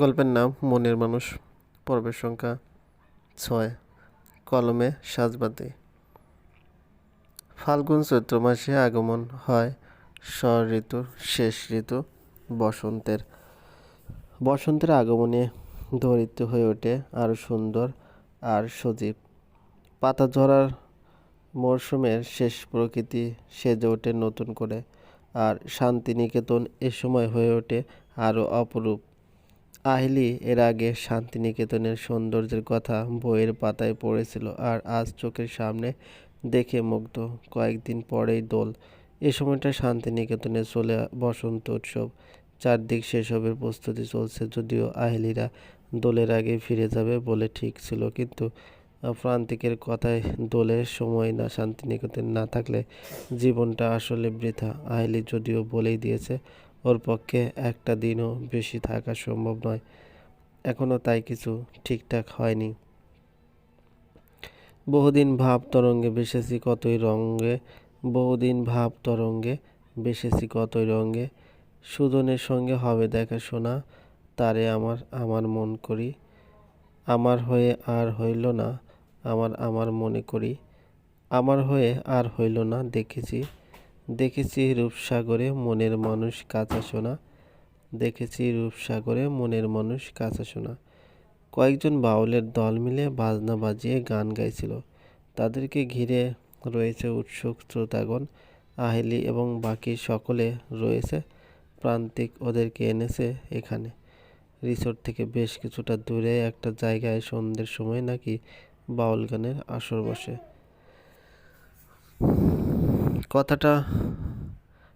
গল্পের নাম মনের মানুষ, পর্বের সংখ্যা ছয়, কলমে সাজবাতি। ফাল্গুন চৈত্র মাসে আগমন হয় শর ঋতুর শেষ ঋতু বসন্তের। বসন্তের আগমনে ধরিত্র হয়ে ওঠে আরও সুন্দর আর সজীব। পাতা ঝরার মরশুমের শেষ প্রকৃতি সেজে ওঠে নতুন করে, আর শান্তিনিকেতন এ সময় হয়ে ওঠে আরও অপরূপ। আহিলি এর আগে শান্তিনিকেতনের সৌন্দর্যের কথা বইয়ের পাতায় পড়েছিল আর আজ চোখের সামনে দেখে মুগ্ধ। কয়েকদিন পরেই দোল। এ সময়টা শান্তিনিকেতনে চলে বসন্ত উৎসব। চারদিক সেসবের প্রস্তুতি চলছে যদিও আহিলিরা দোলের আগে ফিরে যাবে বলে ঠিক ছিল, কিন্তু প্রান্তিকের কথায় দোলের সময় না, শান্তিনিকেতন না থাকলে জীবনটা আসলে বৃথা। আহিলি যদিও বলেই দিয়েছে ওর পক্ষে একটা দিনও বেশি থাকা সম্ভব নয়। এখনও তাই কিছু ঠিকঠাক হয়নি। বহুদিন ভাব তরঙ্গে ভেসেছি কতই রঙ্গে, বহুদিন ভাব তরঙ্গে ভেসেছি কতই রঙ্গে। সুজনের সঙ্গে হবে দেখা শোনা, তারে আমার আমার মন করি। আমার হয়ে আর হইল না, আমার আমার মনে করি। আমার হয়ে আর হইল না, দেখেছি। দেখেছি রূপসাগরে মনের মানুষ কাঁচা শোনা দেখেছি রূপসাগরে মনের মানুষ কাঁচা শোনা কয়েকজন বাউলের দল মিলে বাজনা বাজিয়ে গান গাইছিল। তাদেরকে ঘিরে রয়েছে উৎসুক শ্রোতাগণ। আহেলি এবং বাকি সকলে রয়েছে। প্রান্তিক ওদেরকে এনেছে এখানে। রিসোর্ট থেকে বেশ কিছুটা দূরে একটা জায়গায় সন্ধ্যের সময় নাকি বাউল গানের আসর বসে। কথাটা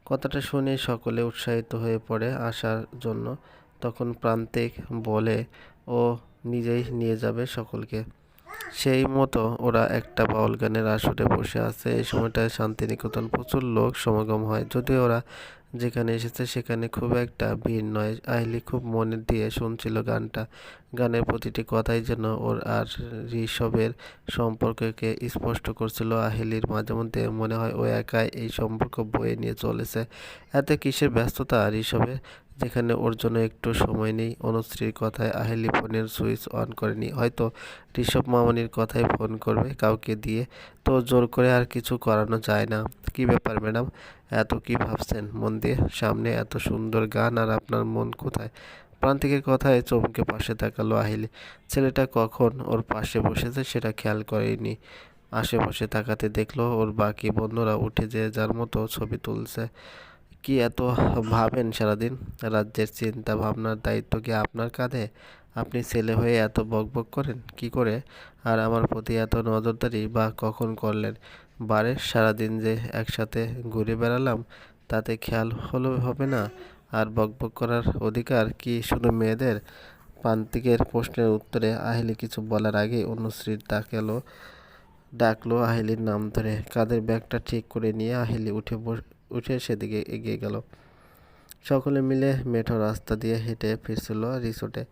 কথাটা শুনে সকলে উৎসাহিত হয়ে পড়ে আসার জন্য। তখন প্রান্তিক বলে, ও, নিজেই নিয়ে যাবে সকলকে। সেই মতো ওরা একটা বাউল গানের আসরে বসে আছে। এই সময়টায় শান্তিনিকেতন প্রচুর লোক সমাগম হয়। যদিও ওরা যেখানে এসেছে সেখানে খুব একটা ভিড় নয়। আহলি খুব মনে দিয়ে শুনছিল গানটা। গানের প্রতিটি কথাই যেন ওর আর ঋষভের সম্পর্ককে স্পষ্ট করছিল। আহিলির মাঝে মধ্যে মনে হয় ও একাই এই সম্পর্ক বয়ে নিয়ে চলেছে। এতে কিসের ব্যস্ততা ঋষভের? যেখানে ওর জন্য একটু সময় নেই। অনুশ্রীর কথায় আহেলি ফোনের সুইচ অন করেনি। হয়তো ঋষভ মামনির কথায় ফোন করবে কাউকে দিয়ে। তো জোর করে আর কিছু করানো যায় না। কি ব্যাপার ম্যাডাম? এত কি ভাবছেন? মন দিয়ে সামনে এত সুন্দর গান আর আপনার মন কোথায়? প্রান্তিকের কথায় চমকে পাশে তাকালো আহিলে। ছেলেটা কখন ওর পাশে বসেছে সেটা খেয়াল করেনি। আশেপাশে তাকাতে দেখল ওর বাকি বন্ধুরা উঠে যে যার মতো ছবি তুলছে। কি এত ভাবেন সারাদিন? রাজ্যের চিন্তা ভাবনার দায়িত্ব কি আপনার কাঁধে? আপনি ছেলে হয়ে এত বকবক করেন? কি করে? আর আমার প্রতি এত নজরদারি বা কখন করলেন? বারে সারাদিন যে একসাথে ঘুরে বেড়ালাম, তাতে খেয়াল হলো হবে না। আর বকবক করার অধিকার কি শুধু মেয়েদের? প্রান্তিকের প্রশ্নের উত্তরে আহিলি কিছু বলার আগে অনুশ্রীর ডাকেলো, ডাকলো আহিলির নাম ধরে। কাদের ব্যাগটা ঠিক করে নিয়ে আহিলি উঠে উঠে সেদিকে এগিয়ে গেল। সকলে মিলে মেঠো রাস্তা দিয়ে হেঁটে ফিরছিল রিসোর্টে।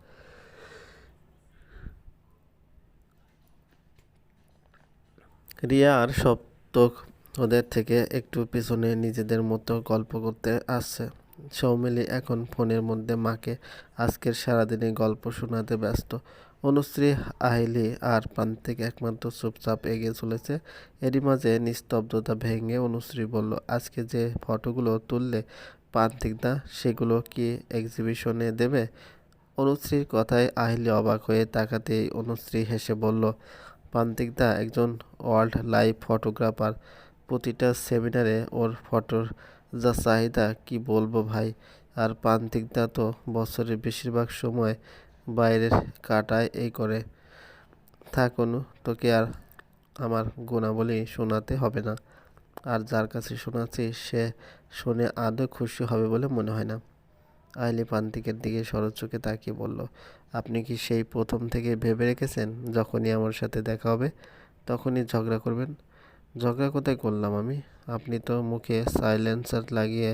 রিয়া আর সপ্তক ওদের থেকে একটু পিছনে নিজেদের মতো গল্প করতে আসছে। সৌমিলি এখন ফোনের মধ্যে মাকে আজকের সারাদিনের গল্প শোনাতে ব্যস্ত। অনুশ্রী আহিলি আর প্রান্তিক একমাত্র চুপচাপ এগিয়ে চলেছে। এরই মাঝে নিস্তব্ধতা ভেঙে অনুশ্রী বলল, আজকে যে ফটোগুলো তুললে প্রান্তিক দা সেগুলো কি এক্সিবিশনে দেবে? অনুশ্রীর কথায় আহিলি অবাক হয়ে তাকাতেই অনুশ্রী হেসে বলল প্রান্তিক দা একজন ওয়ার্ল্ড লাইভ ফটোগ্রাফার। প্রতিটা সেমিনারে ওর ফটোর যা চাহিদা, কি বলব ভাই? আর প্রান্তিক দা তো বছরের বেশিরভাগ সময় বাইরের কাটায় এই করে থাকুন, তোকে আর আমার গুণাবলী শোনাতে হবে না। আর যার কাছে শোনাচ্ছি, সে শুনে আদৌ খুশি হবে বলে মনে হয় না। আইলি প্রান্তিকের দিকে সরজ চোখে তাকিয়ে বলল, আপনি কি সেই প্রথম থেকে ভেবে রেখেছেন, যখনই আমার সাথে দেখা হবে, তখনই ঝগড়া করবেন? ঝগড়া কোথায় করলাম আমি? আপনি তো মুখে সাইলেন্সার লাগিয়ে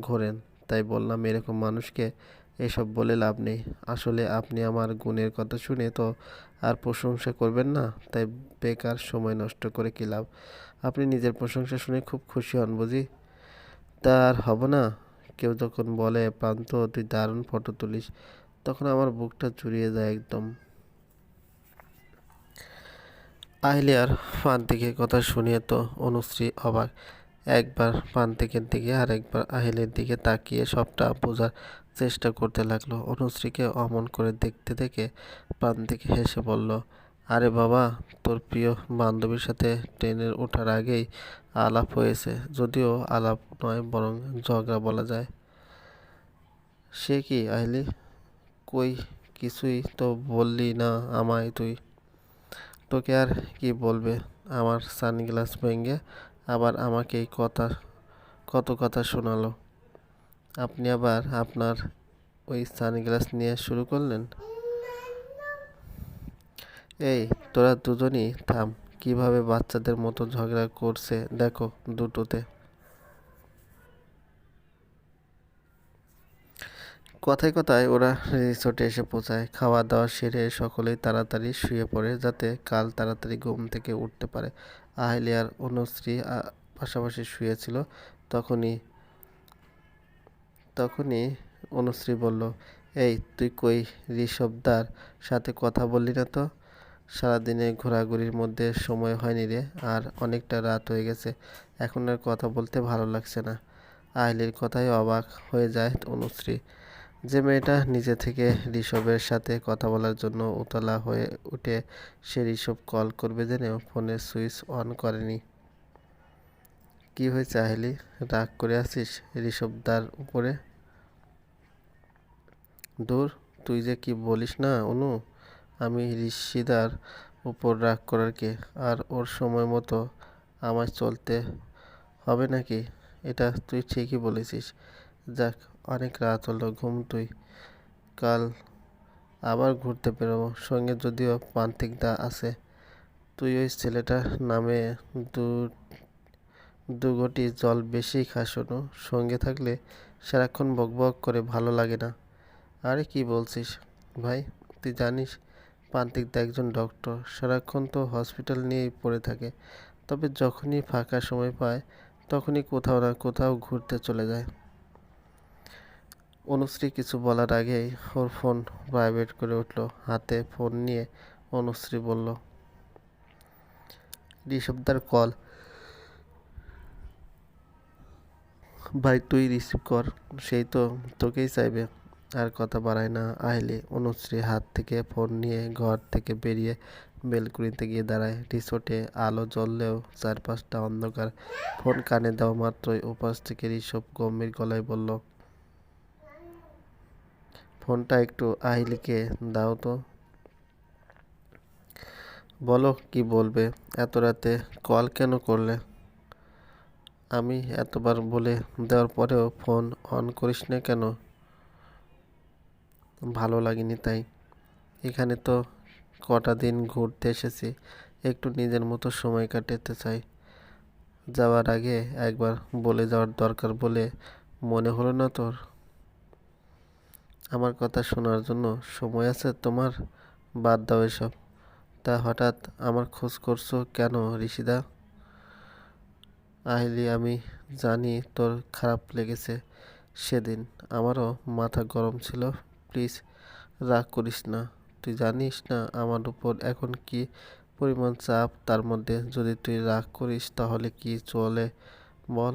ঘোরেন, তাই বললাম এরকম মানুষকে এসব বলে লাভ নেই। আসলে আপনি আমার গুণের কথা শুনে তো আর প্রশংসা করবেন না, তাই বেকার সময় নষ্ট করে কী লাভ? আপনি নিজের প্রশংসা শুনে খুব খুশি হন বুঝি? তা আর হব না। কেউ যখন বলে, প্রান্ত, তুই দারুণ ফটো তুলিস, তখন আমার বুকটা জুড়িয়ে যায় একদম। আহিলিয়ার প্রান্তিকের কথা শুনিয়ে তো অনুশ্রী অবাক। একবার প্রান্তিকের দিকে আর একবার আহিলের দিকে তাকিয়ে সবটা বোঝার চেষ্টা করতে লাগল। অনুশ্রীকে অমন করে দেখতে দেখে প্রান্তিক হেসে বলল, আরে বাবা, তোর প্রিয় বান্ধবীর সাথে ট্রেনের ওঠার আগেই আলাপ হয়েছে। যদিও আলাপ নয়, বরং ঝগড়া বলা যায়। সে কি, আইলি? কই, কিছুই তো বললি না আমায় তুই। তোকে আর কি বলবে? আমার সানগ্লাস ভেঙে আবার আমাকে এই কথা, কত কথা শোনালো। আপনি আবার আপনার ওই সানগ্লাস নিয়ে শুরু করলেন? এই, তোরা দুজনই থাম। কীভাবে বাচ্চাদের মতো ঝগড়া করছে? দেখো, দুটোতে। কথায় কথায় ওরা রিসোর্টে এসে পৌঁছায়। খাওয়া দাওয়া সেরে সকলেই তাড়াতাড়ি শুয়ে পড়ে যাতে কাল তাড়াতাড়ি ঘুম থেকে উঠতে পারে। আহলিয়ার অনুশ্রী পাশাপাশি শুয়েছিল। তখনই তখনই অনুশ্রী বলল, এই, তুই কই ঋষভদার সাথে কথা বললি না তো? সারাদিনে ঘোরাঘুরির মধ্যে সময় হয়নি রে, আর অনেকটা রাত হয়ে গেছে, এখন আর কথা বলতে ভালো লাগছে না। আহলির কথায় অবাক হয়ে যায় অনুশ্রী। যে মেয়েটা নিজে থেকে ঋষভের সাথে কথা বলার জন্য উতলা হয়ে উঠে, সে ঋষভ কল করবে জেনেও ফোনের সুইচ অন করেনি। কি হয়েছে আহেলি? রাগ করে আছিস ঋষভদার উপরে? দূর, তুই যে কি বলিস না, অনু? আমি ঋষিদার উপর রাগ করার কে? আর ওর সময় মতো আমায় চলতে হবে নাকি? এটা তুই ঠিকই বলেছিস। যাক, অনেক রাত হলো, ঘুম তুই। কাল আবার ঘুরতে বেরোবো। সঙ্গে যদিও দা আছে, তুই ওই ছেলেটার নামে দু দু ঘটি জল বেশি খাস শোনো সঙ্গে থাকলে সারাক্ষণ বকবক করে ভালো লাগে না। আরে কি বলছিস? ভাই, তুই জানিস দা একজন ডক্টর সারাক্ষণ তো হসপিটাল নিয়েই পড়ে থাকে। তবে যখনই ফাঁকা সময় পায়, তখনই কোথাও না কোথাও ঘুরতে চলে যায়। অনুশ্রী কিছু বলার আগেই ওর ফোন প্রাইভেট করে উঠল, হাতে ফোন নিয়ে অনুশ্রী বলল ঋষভদার কল ভাই, তুই রিসিভ কর সেই তো তোকেই চাইবে। আর কথা বাড়ায় না। আইলে অনুশ্রী হাত থেকে ফোন নিয়ে ঘর থেকে বেরিয়ে বেলকুনিতে গিয়ে দাঁড়ায়। রিসোর্টে আলো জ্বললেও চারপাশটা অন্ধকার। ফোন কানে দেওয়া মাত্রই ওপাশ থেকে ঋষভ গম্ভীর গলায় বলল, ফোনটা একটু আহিলিকে দাও তো। বলো, কি বলবে? এত রাতে কল কেন করলে? আমি এতবার বলে দেওয়ার পরেও ফোন অন করিস না কেন? ভালো লাগেনি, তাই এখানে তো কটা দিন ঘুরতে এসেছি, একটু নিজের মতো সময় কাটাতে চাই। যাওয়ার আগে একবার বলে যাওয়ার দরকার বলে মনে হলো না তোর? আমার কথা শোনার জন্য সময় আছে তোমার? বাদ দাও এসব। তা হঠাৎ আমার খোঁজ করছ কেন ঋষিদা? আহিলি, আমি জানি তোর খারাপ লেগেছে সেদিন। আমারও মাথা গরম ছিল। প্লিজ রাগ করিস না। তুই জানিস না আমার উপর এখন কি পরিমাণ চাপ? তার মধ্যে যদি তুই রাগ করিস তাহলে কি চলে? বল,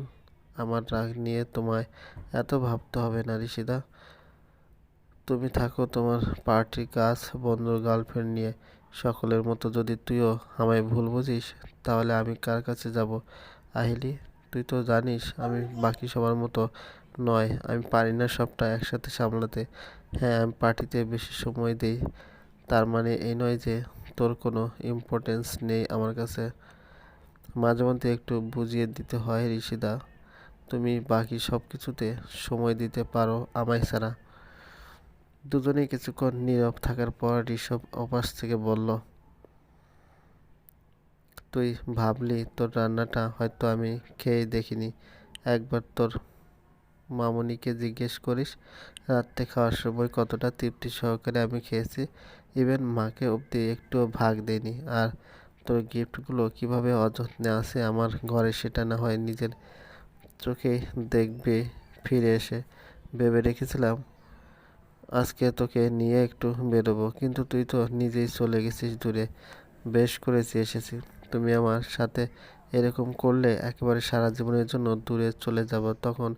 আমার রাগ নিয়ে তোমায় এত ভাবতে হবে না ঋষিদা। তুমি থাকো তোমার পার্টির কাজ, বন্ধুর গার্লফ্রেন্ড নিয়ে। সকলের মতো যদি তুইও আমায় ভুল বুঝিস, তাহলে আমি কার কাছে যাব? আহিলি, তুই তো জানিস আমি বাকি সবার মতো নয়, আমি পারি না সবটা একসাথে সামলাতে। হ্যাঁ আমি পার্টিতে বেশি সময় দিই। তার মানে এই নয় যে তোর কোনো ইম্পর্টেন্স নেই আমার কাছে। মাঝে মধ্যে একটু বুঝিয়ে দিতে হয় ঋষিদা। তুমি বাকি সব কিছুতে সময় দিতে পারো আমায় ছাড়া। দুজনেই কিছুক্ষণ নীরব থাকার পর ঋষভ অপাস থেকে বলল, তুই ভাবলি তোর রান্নাটা হয়তো আমি খেয়ে দেখিনি। একবার তোর মামনিকে জিজ্ঞেস করিস, রাত্রে খাওয়ার সময় কতটা তৃপ্তি সহকারে আমি খেয়েছি। ইভেন মাকে অবধি একটুও ভাগ দেয়নি আর তোর গিফটগুলো কীভাবে অযত্নে আছে আমার ঘরে সেটা না হয় নিজের চোখে দেখবে, ফিরে এসে ভেবে রেখেছিলাম। আজকে তোকে নিয়ে একটু বেরোবো, কিন্তু তুই তো নিজেই চলে গেছিস দূরে। বেশ করেছি, এসেছি। তুমি আমার সাথে এরকম করলে একেবারে সারা জীবনের জন্য দূরে চলে যাব, তখন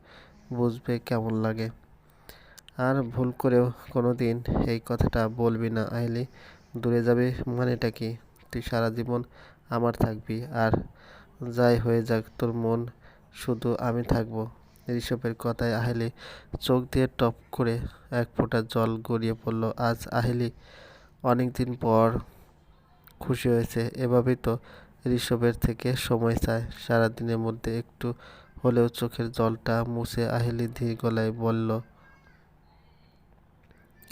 বুঝবে কেমন লাগে। আর ভুল করেও কোনো দিন এই কথাটা বলবি না, আইলি। দূরে যাবে মানেটা কি? তুই সারা জীবন আমার থাকবি আর যাই হয়ে যাক তোর মন, শুধু আমি থাকব। ঋষভের কথায় আহেলি চোখ দিয়ে টপ করে এক ফোঁটা জল গড়িয়ে পড়ল। আজ আহেলি অনেক দিন পর খুশি হয়েছে। এভাবেই তো ঋষভের থেকে সময় চায়। সারাদিনের মধ্যে একটু হলেও চোখের জলটা মুছে আহেলি ধীর গলায় বলল,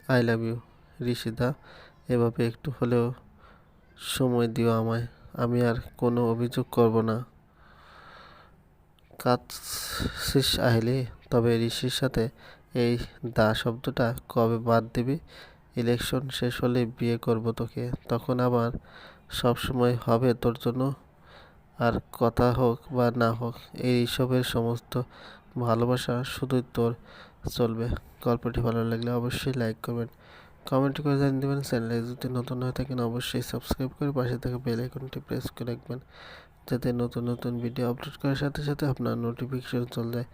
আই লাভ ইউ, ঋষিদা। এভাবে একটু হলেও সময় দিও আমায়। আমি আর কোনো অভিযোগ করব না। কাঁদছিস আহেলি? তবে ঋষির সাথে এই দা শব্দটা কবে বাদ দিবি? ইলেকশন শেষ হলে বিয়ে করব তোকে। তখন আবার সব সময় হবে তোর জন্য। আর কথা হোক বা না হোক এইসবের সমস্ত ভালোবাসা শুধুই তোর চলবে। গল্পটি ভালো লাগলে অবশ্যই লাইক করবেন। কমেন্ট করে জানিয়ে দেবেন চ্যানেলে যদি নতুন হয়ে থাকেন অবশ্যই সাবস্ক্রাইব করে পাশে থাকা বেল আইকনটি প্রেস করে রাখবেন, যাতে নতুন নতুন ভিডিও আপলোড করার সাথে সাথে আপনার নোটিফিকেশন চলে যায়।